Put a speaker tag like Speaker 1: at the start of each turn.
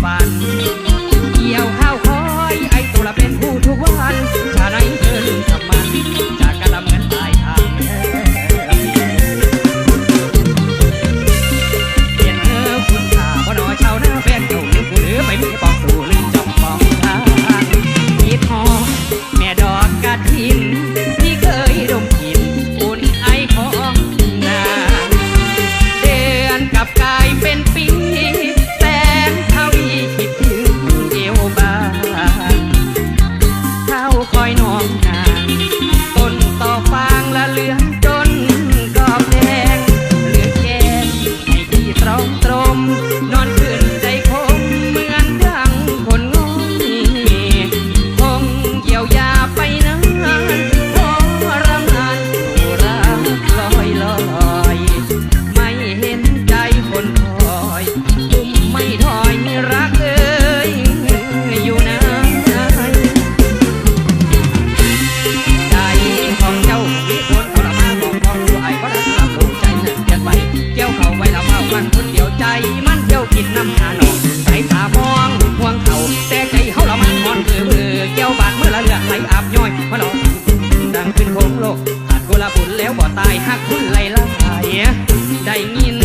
Speaker 1: 慢。้ำหาหนองสายตามองห่วงเขาแต่ใจเขาละมันหอนคือมือเก้วบาดเมื่อละเลือกไหลอาบย้อยพาหลอกดังขึ้นของโลกขาดกุลาบุญแล้วบ่ตายหักคุณไหลละไหลได้ยิน